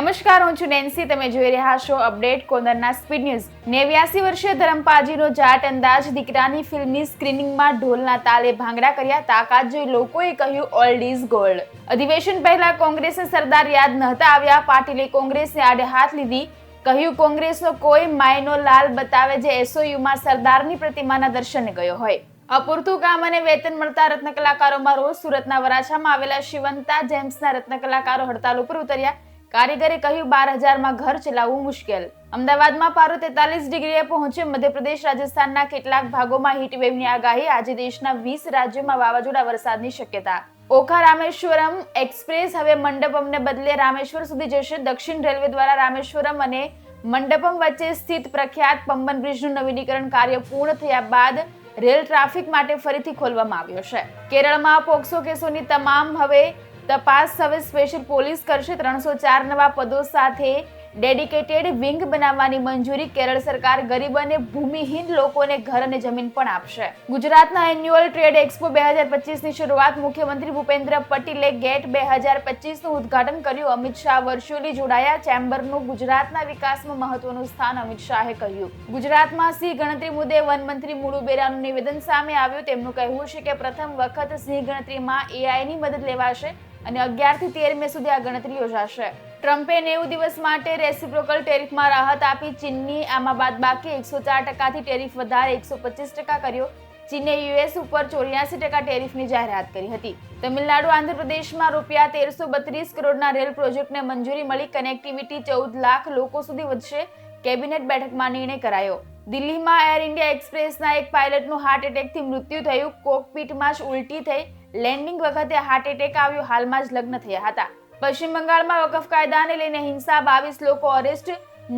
નમસ્કાર, હું છું નેન્સી. તમે જોઈ રહ્યા છો અપડેટ કોનરના સ્પીડ ન્યૂઝ. નેવ્યાસી વર્ષીય ધરમપાજીનો જાટ અંદાજ દીકરાની ફિલ્મની સ્ક્રીનિંગમાં ઢોલના તાલે ભાંગડા કર્યા તાકાત જોઈ લોકોએ કહ્યું ઓલ્ડ ઇઝ ગોલ્ડ અધિવેશન પહેલા કોંગ્રેસને સરદાર યાદ નહોતા આવ્યા. પાટીલે કોંગ્રેસને આડે હાથ લીધી. કહ્યું, કોંગ્રેસનો કોઈ માયનો લાલ બતાવે જે એસઓયુમાં સરદારની પ્રતિમાના દર્શને ગયો હોય. અપૂરતું કામ અને વેતન મળતા રત્ન કલાકારોમાં રોજ સુરતના વરાછામાં આવેલા શિવંતા જેમ્સના રત્ન કલાકારો હડતાલ ઉપર ઉતર્યા. કારીગરે કહ્યું, બાર હજારમાં ઘર ચલાવવું મુશ્કેલ. અમદાવાદમાં પારો તેતાલીસ ડિગ્રીએ પહોંચ્યો. મધ્યપ્રદેશ રાજસ્થાનના કેટલાક ભાગોમાં હીટવેવની આગાહી. આજે દેશના વીસ રાજ્યોમાં વાવાઝોડા વરસાદની શક્યતા. ઓખા રામેશ્વરમ એક્સપ્રેસ હવે મંડપમને બદલે રામેશ્વર સુધી જશે. દક્ષિણ રેલવે દ્વારા રામેશ્વરમ અને મંડપમ વચ્ચે સ્થિત પ્રખ્યાત પંબન બ્રિજનું નવીનીકરણ કાર્ય પૂર્ણ થયા બાદ રેલ ટ્રાફિક માટે ફરીથી ખોલવામાં આવ્યો છે. કેરળમાં પોક્સો કેસોની તમામ હવે તપાસ હવે સ્પેશિયલ પોલીસ કરશે. ત્રણસો ચાર નવા પદો સાથે ડેડિકેટેડ વિંગ બનાવવાની મંજૂરી કેરળ સરકાર ગરીબ અને ભૂમિહીન લોકોને ઘર અને જમીન પણ આપશે. ગુજરાતના એન્યુઅલ ટ્રેડ એક્સપો બે હજાર પચીસની શરૂઆત મુખ્યમંત્રી ભૂપેન્દ્ર પટેલે ગેટ બે હજાર પચીસનું ઉદ્ઘાટન કર્યું. અમિત શાહ વર્ચ્યુઅલી જોડાયા. ચેમ્બરનું ગુજરાતના વિકાસમાં મહત્વનું સ્થાન અમિત શાહે કહ્યું. ગુજરાતમાં સિંહ ગણતરી મુદ્દે વનમંત્રી મુળુ બેરાનું નિવેદન સામે આવ્યું. તેમનું કહેવું છે કે પ્રથમ વખત સિંહ ગણતરીમાં એઆઈની મદદ લેવાશે. અને અગિયારથી તેર મે સુધી આ ગણતરી યોજાશે. ટ્રમ્પે નેવું દિવસ માટે રેસિપ્રોકલ ટેરિફમાં રાહત આપી. ચીનની આમાં બાદ બાકી એકસો ચાર ટકાથી ટેરિફ વધારે એકસો પચીસ ટકા કર્યો. ચીને યુએસ ઉપર ચોર્યાસી ટકા ટેરિફની જાહેરાત કરી હતી. તમિલનાડુ, આંધ્રપ્રદેશમાં રૂપિયા તેરસો બત્રીસ કરોડના રેલ પ્રોજેક્ટને મંજૂરી મળી. કનેક્ટિવિટી ચૌદ લાખ લોકો સુધી વધશે. કેબિનેટ બેઠકમાં નિર્ણય કરાયો. દિલ્હીમાં એર ઇન્ડિયા એક્સપ્રેસના એક પાયલટનું હાર્ટ એટેકથી મૃત્યુ થયું. કોકપીટમાં જ ઉલટી થઈ. લેન્ડિંગ વખતે હાર્ટ એટેક આવ્યો. હાલમાં જ લગ્ન થયા હતા. પશ્ચિમ બંગાળમાં વકફ કાયદાને લઈને હિંસા બાવીસ લોકો અરેસ્ટ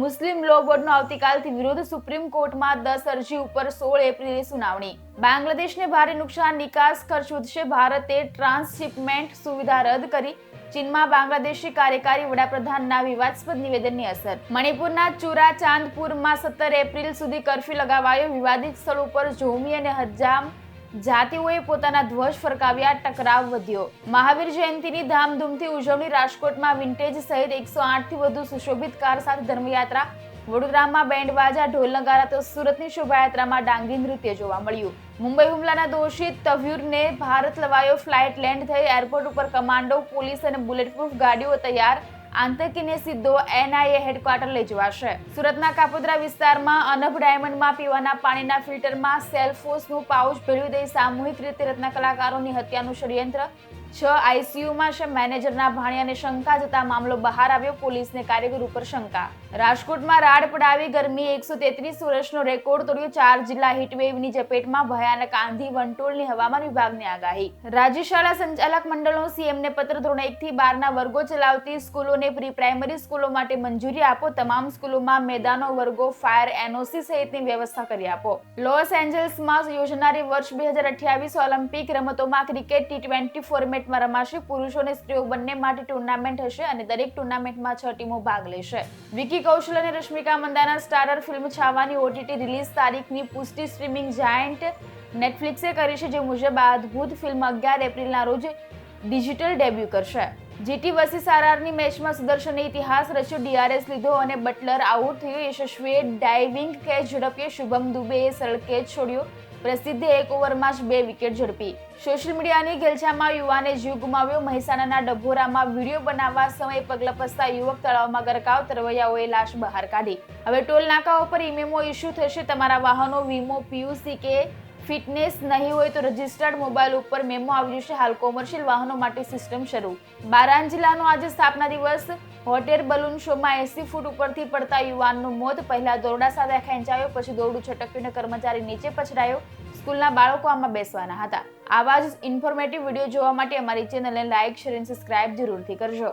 મુસ્લિમ લો બોર્ડનો આવતીકાલથી વિરોધ. સુપ્રીમ કોર્ટમાં દસ અરજી ઉપર સોળ એપ્રિલે સુનાવણી. બાંગ્લાદેશને ભારે નુકસાન, નિકાસ ખર્ચ વધશે ભારતે ટ્રાન્સશિપમેન્ટ સુવિધા રદ કરી. ચીનમાં બાંગ્લાદેશી કાર્યકારી વડાપ્રધાનના વિવાદસ્પદ નિવેદનની અસર. મણિપુરના ચુરા ચાંદપુરમાં સત્તર એપ્રિલ સુધી કર્ફ્યુ લગાવાયો. વિવાદિત સ્થળ ઉપર જોમી અને હજામ જાતિઓએ પોતાના ધ્વજ ફરકાવ્યા, ટકરાવ વધ્યો. મહાવીર જયંતિની ધામધૂમથી ઉજવણી રાજકોટમાં વિન્ટેજ સહિત એકસો આઠથી વધુ સુશોભિત કાર સાથે ધર્મયાત્રા. વડોદરામાં બેન્ડ બાજા ઢોલ નગારા તો સુરતની શોભાયાત્રામાં ડાંગી નૃત્ય જોવા મળ્યું. મુંબઈ હુમલાના દોષિત તવ્યુરને ભારત લવાયો ફ્લાઇટ લેન્ડ થઈ એરપોર્ટ ઉપર કમાન્ડો, પોલીસ અને બુલેટપ્રૂફ ગાડીઓ તૈયાર. આતંકીને સીધો એનઆઈએ હેડક્વાર્ટર લઈ જવાશે. સુરતના કાપોદ્રા વિસ્તારમાં અનભ ડાયમંડમાં પીવાના પાણીના ફિલ્ટરમાં સેલ્ફોસનું પાઉચ ભેળવી દઈ સામૂહિક રીતે રત્ન કલાકારોની હત્યાનું ષડયંત્ર છ આઈસીયુમાં છે, મેનેજરના ભાણિયાને શંકા જતા મામલો બહાર આવ્યો. પોલીસને કારીગર ઉપર શંકા. રાજકોટમાં રાડ પડાવી ગરમી એકસો તેત્રીસ વર્ષનો રેકોર્ડ તોડ્યો. ચાર જિલ્લા હીટવેવની ઝપેટમાં ભયાનક આંધી વંટોળની હવામાન વિભાગની આગાહી. રાજ્ય સંચાલક મંડળનો સીએમને પત્ર ધોરણ એક થી બારના વર્ગો ચલાવતી સ્કૂલોને પ્રી પ્રાઇમરી સ્કૂલો માટે મંજૂરી આપો. તમામ સ્કૂલોમાં મેદાનો વર્ગો, ફાયર એનઓસી સહિતની વ્યવસ્થા કરી આપો. લોસ એન્જલ્સમાં યોજનારી વર્ષ બે હજાર અઠ્યાવીસ ઓલિમ્પિક રમતોમાં ક્રિકેટ ટી ટ્વેન્ટી ફોર્મેટમાં રમાશે. પુરુષો અને સ્ત્રીઓ બંને માટે ટુર્નામેન્ટ હશે અને દરેક ટુર્નામેન્ટમાં છ ટીમો ભાગ લેશે. વિકી કૌશલ અને રશ્મિકા મંદાના સ્ટારર ફિલ્મ છાવાની ઓટીટી રિલીઝ તારીખની પુષ્ટિ સ્ટ્રીમિંગ જાયન્ટ નેટફ્લિક્સે કરી છે, જે મુજબ આ અદ્ભુત ફિલ્મ અગિયાર એપ્રિલના રોજ ડિજિટલ ડેબ્યુ કરશે. જીટી વસી સારારની મેચમાં સુદર્શને ઇતિહાસ રચ્યો, ડીઆરએસ લીધો અને બટલર આઉટ થયો. યશસ્વીએ ડાઇવિંગ કેચ ઝડપ્યો. શુભમ દુબેએ સરળ કેચ છોડ્યો. પ્રસિદ્ધે એક ઓવરમાં જ બે વિકેટ ઝડપી. સોશિયલ મીડિયાની ઘેલછામાં યુવાને જીવ ગુમાવ્યો. મહેસાણાના ડભોરામાં વીડિયો બનાવવા સમયે પગલા પસતા યુવક તળાવમાં ગરકાવ તરવૈયાઓએ લાશ બહાર કાઢી. હવે ટોલ નાકાઓ પર ઈમેમો ઇસ્યુ થશે. તમારા વાહનો, વીમો, પીયુસી કે ફિટનેસ નહીં હોય તો રજિસ્ટર્ડ મોબાઈલ ઉપર મેમો આવી જશે. હાલ કોમર્શિયલ વાહનો માટે સિસ્ટમ શરૂ. બારાન જિલ્લાનો આજે સ્થાપના દિવસ. હોટેર બલૂન શોમાં એસી ફૂટ ઉપરથી પડતા યુવાનનું મોત. પહેલા દોરડા સાથે ખેંચાયો પછી દોરડું છટક્યું કર્મચારી નીચે પછડાયો. સ્કૂલના બાળકો આમાં બેસવાના હતા. આવા જ ઇન્ફોર્મેટિવ વીડિયો જોવા માટે અમારી ચેનલને લાઇક શેર અને સબસ્ક્રાઇબ જરૂરથી કરજો.